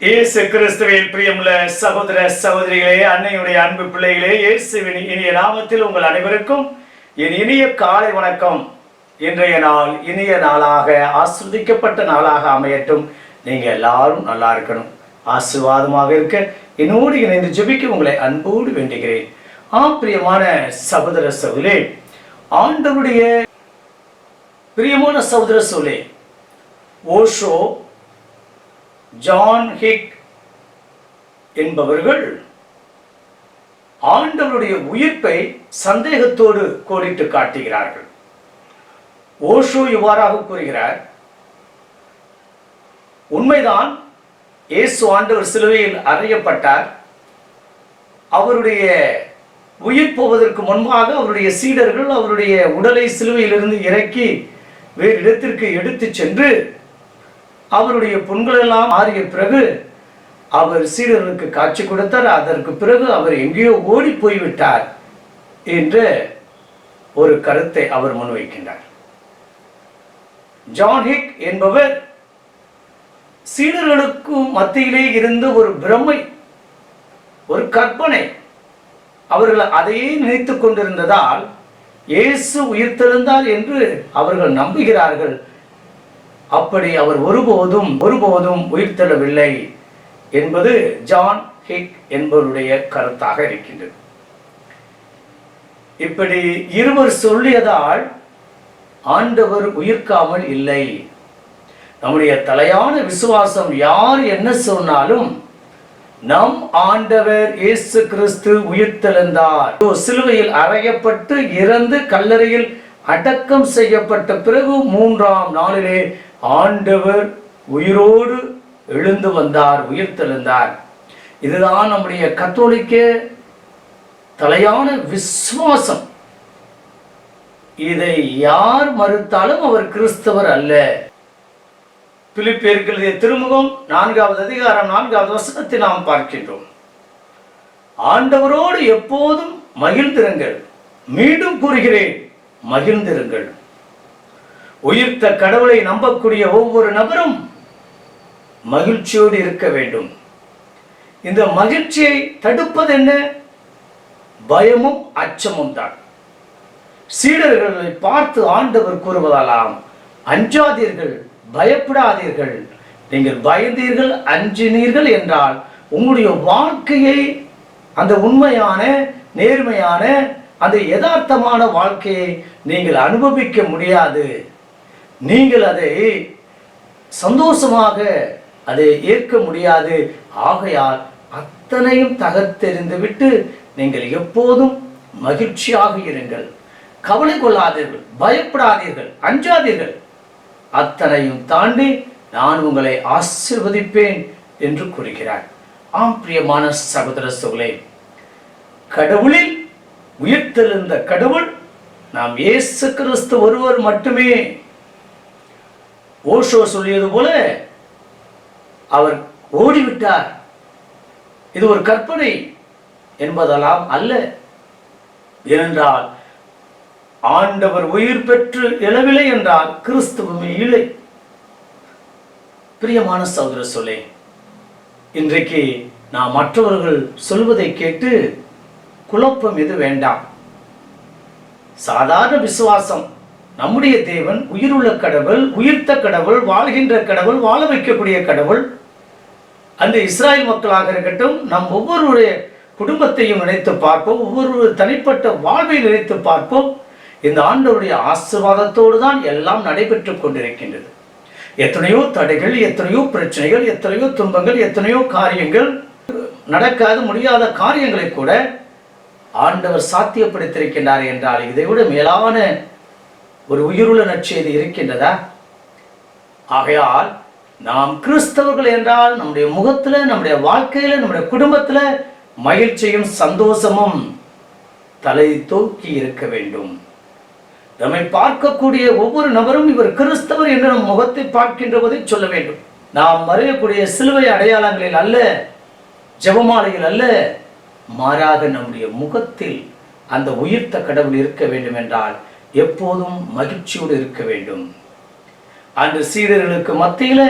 இயேசு கிறிஸ்துவின் பிரியமுள்ள சகோதர சகோதரிகளே அன்னையுடைய அன்பு பிள்ளைகளே இயேசுவின் இனிய நாமத்தில் உங்கள் அனைவருக்கும் என் இனிய காலை வணக்கம். இன்றைய நாள் இனிய நாளாக ஆஸ்வதிக்கப்பட்ட நாளாக அமையட்டும். நீங்க எல்லாரும் நல்லா இருக்கணும். ஆசீர்வாதமாக இருக்க என்னோடு இணைந்து ஜெபிக்க உங்களை அன்போடு வேண்டுகிறேன். ஆ பிரியமான சகோதர சகோதரே ஆண்டவருடைய பிரியமான சகோதர சோலே ஓஷோ ஜான் ஹிக் என்பவர்கள் ஆண்டவருடைய உயிர்ப்பை சந்தேகத்தோடு கோடிட்டு காட்டுகிறார்கள். ஓஷோ இவ்வாறாக கூறுகிறார் உண்மைதான் இயேசு ஆண்டவர் சிலுவையில் அறியப்பட்டார். அவருடைய உயிர் போவதற்கு முன்பாக அவருடைய சீடர்கள் அவருடைய உடலை சிலுவையிலிருந்து இறக்கி வேறு இடத்திற்கு எடுத்துச் சென்று அவருடைய புண்களெல்லாம் மாறிய பிறகு அவர் சீடர்களுக்கு காட்சி கொடுத்தார். அதற்கு பிறகு அவர் எங்கேயோ ஓடி போய்விட்டார் என்று ஒரு கருத்தை அவர் முன்வைக்கின்றார். ஜான் ஹிக் என்பவர் சீடர்களுக்கு மத்தியிலே இருந்த ஒரு பிரமை ஒரு கற்பனை. அவர்கள் அதையே நினைத்துக் கொண்டிருந்ததால் இயேசு உயிர்த்தெழுந்தார் என்று அவர்கள் நம்புகிறார்கள். அப்படி அவர் ஒருபோதும் ஒருபோதும் உயிர்த்தெழவில்லை என்பது ஜான் ஹிக் என்பவருடைய கருத்தாக இருக்கின்றது. இப்படி இருவர் சொல்லியதால் ஆண்டவர் உயிர்க்காமல் இல்லை. நம்முடைய தலையான விசுவாசம் யார் என்ன சொன்னாலும் நம் ஆண்டவர் இயேசு கிறிஸ்து உயிர்த்தெழுந்தார். சிலுவையில் அறையப்பட்டு இறந்து கல்லறையில் அடக்கம் செய்யப்பட்ட பிறகு மூன்றாம் நாளிலே ஆண்டவர் உயிரோடு எழுந்து வந்தார் உயிர்த்தெழுந்தார். இதுதான் நம்முடைய கத்தோலிக்க தலையான விசுவாசம். இதை யார் மறுத்தாலும் அவர் கிறிஸ்தவர் அல்ல. பிலிப்பியர்களுடைய திருமுகம் நான்காவது அதிகாரம் நான்காவது வசனத்தை நாம் பார்க்கின்றோம். ஆண்டவரோடு எப்போதும் மகிழ்ந்திருங்கள். மீண்டும் கூறுகிறேன் மகிழ்ந்திருங்கள். உயிர்த்த கடவுளை நம்பக்கூடிய ஒவ்வொரு நபரும் மகிழ்ச்சியோடு இருக்க வேண்டும். இந்த மகிழ்ச்சியை தடுப்பது என்ன பயமும் அச்சமும் தான். சீடர்களை பார்த்து ஆண்டவர் கூறுவதாலாம் அஞ்சாதீர்கள் பயப்படாதீர்கள். நீங்கள் பயந்தீர்கள் அஞ்சினீர்கள் என்றால் உங்களுடைய வாழ்க்கையை அந்த உண்மையான நேர்மையான அந்த யதார்த்தமான வாழ்க்கையை நீங்கள் அனுபவிக்க முடியாது. நீங்கள் அதை சந்தோஷமாக அதை ஏற்க முடியாது. ஆகையால் அத்தனையும் தகர்த்தெறிந்து விட்டு நீங்கள் எப்போதும் மகிழ்ச்சியாக இருங்கள். கவலை கொள்ளாதீர்கள் பயப்படாதீர்கள் அஞ்சாதீர்கள். அத்தனையும் தாண்டி நான் உங்களை ஆசிர்வதிப்பேன் என்று கூறுகிறார். ஆம் பிரியமான சகோதர சோழே கடவுளில் உயிர்த்தெழுந்த கடவுள் நாம் இயேசு கிறிஸ்து ஒருவர் மட்டுமே. ஓஷோ சொல்லியது போல அவர் ஓடிவிட்டார். இது ஒரு கற்பனை என்பதெல்லாம் அல்ல. ஏனென்றால் ஆண்டவர் உயிர் பெற்று எழவில்லை என்றால் கிறிஸ்துவமே இல்லை. பிரியமான சகோதர சொல்லே இன்றைக்கு நாம் மற்றவர்கள் சொல்வதை கேட்டு குழப்பம் எது வேண்டாம். சாதாரண விசுவாசம் நம்முடைய தேவன் உயிருள்ள கடவுள் உயிர்த்த கடவுள் வாழ்கின்ற கடவுள் வாழ வைக்கக்கூடிய கடவுள். அந்த இஸ்ராயல் மக்களாக இருக்கட்டும் நம் ஒவ்வொருடைய குடும்பத்தையும் நினைத்து பார்ப்போம் ஒவ்வொரு தனிப்பட்ட வாழ்வை நினைத்து பார்ப்போம். இந்த ஆண்டவருடைய ஆசிர்வாதத்தோடு தான் எல்லாம் நடைபெற்று கொண்டிருக்கின்றது. எத்தனையோ தடைகள் எத்தனையோ பிரச்சனைகள் எத்தனையோ துன்பங்கள் எத்தனையோ காரியங்கள் நடக்காத முடியாத காரியங்களை கூட ஆண்டவர் சாத்தியப்படுத்தியிருக்கின்றார் என்றால் இதை விட மேலான ஒரு உயிருள்ள நற்செய்தி இருக்கின்றதா? ஆகையால் நாம் கிறிஸ்தவர்கள் என்றால் நம்முடைய முகத்துல நம்முடைய வாழ்க்கையில நம்முடைய குடும்பத்துல மகிழ்ச்சியும் சந்தோஷமும் தலை தூக்கி இருக்க வேண்டும். நம்மை பார்க்கக்கூடிய ஒவ்வொரு நபரும் இவர் கிறிஸ்தவர் என்று நம் முகத்தை பார்க்கின்ற போதை சொல்ல வேண்டும். நாம் மறையக்கூடிய சிலுவை அடையாளங்களில் அல்ல ஜெபமாலையில் அல்ல மாறாக நம்முடைய முகத்தில் அந்த உயிர்த்த கடவுள் இருக்க வேண்டும் என்றால் எப்போதும் மகிழ்ச்சியோடு இருக்க வேண்டும். அந்த சீடர்களுக்கு மத்தியில்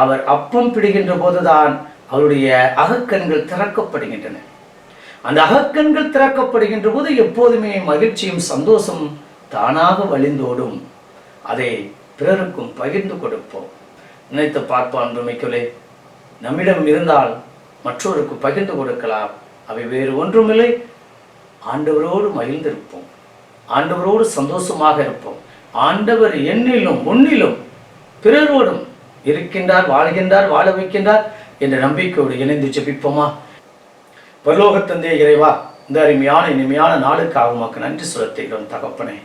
அவர் அப்பம் பிடிக்கின்ற போதுதான் அவருடைய அகக்கண்கள் திறக்கப்படுகின்றன. அந்த அகக்கண்கள் திறக்கப்படுகின்ற போது எப்போதுமே மகிழ்ச்சியும் சந்தோஷம் தானாக வழிந்தோடும். அதை பிறருக்கும் பகிர்ந்து கொடுப்போம். நினைத்து பார்ப்பான் அன்புமிக்கலே நம்மிடம் இருந்தால் மற்றவருக்கு பகிர்ந்து கொடுக்கலாம். அவை வேறு ஒன்றுமில்லை. ஆண்டவரோடு மகிழ்ந்திருப்போம். ஆண்டவரோடு சந்தோஷமாக இருப்போம். ஆண்டவர் எண்ணிலும் முன்னிலும் பிறரோடும் இருக்கின்றார் வாழ்கின்றார் வாழ வைக்கின்றார் என்ற நம்பிக்கையோடு இணைந்து ஜெபிப்போமா? பரலோகத்தந்தே இறைவா இந்த அருமையான இனிமையான நாளுக்காக உமக்கு நன்றி செலுத்துகிறோம் தகப்பனே.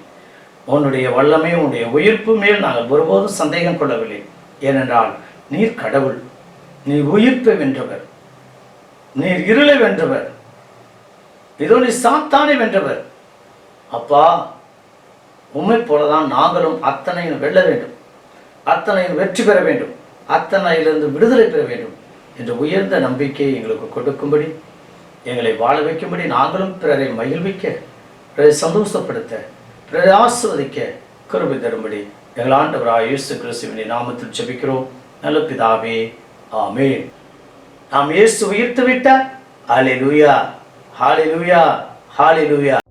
உன்னுடைய வல்லமை உன்னுடைய உயிர்ப்பு மேல் நாங்கள் ஒருபோதும் சந்தேகம் கொள்ளவில்லை. ஏனென்றால் நீர் கடவுள் நீ உயிர்ப்பை வென்றவர் நீர் இருளை வென்றவர் இதோ நீ சாத்தானை வென்றவர் அப்பா உண்மை போலதான் நாங்களும் அத்தனையும் வெல்ல வேண்டும். அத்தனையும் வெற்றி பெற வேண்டும். அத்தனையிலிருந்து விடுதலை பெற வேண்டும் என்ற உயர்ந்த நம்பிக்கையை எங்களுக்கு கொடுக்கும்படி எங்களை வாழ வைக்கும்படி நாங்களும் பிறரை மகிழ்விக்க பிறரை சந்தோஷப்படுத்த பிறரை ஆசிர்வதிக்க கருவி தரும்படி எங்கள் ஆண்டவராக இயேசு கிறிஸ்துவினை நாமத்தில் ஜெபிக்கிறோம். நல்ல பிதாவே ஆமே நாம் இயேசு உயிர்த்து விட்டார் லூயா ஹாலி லூயா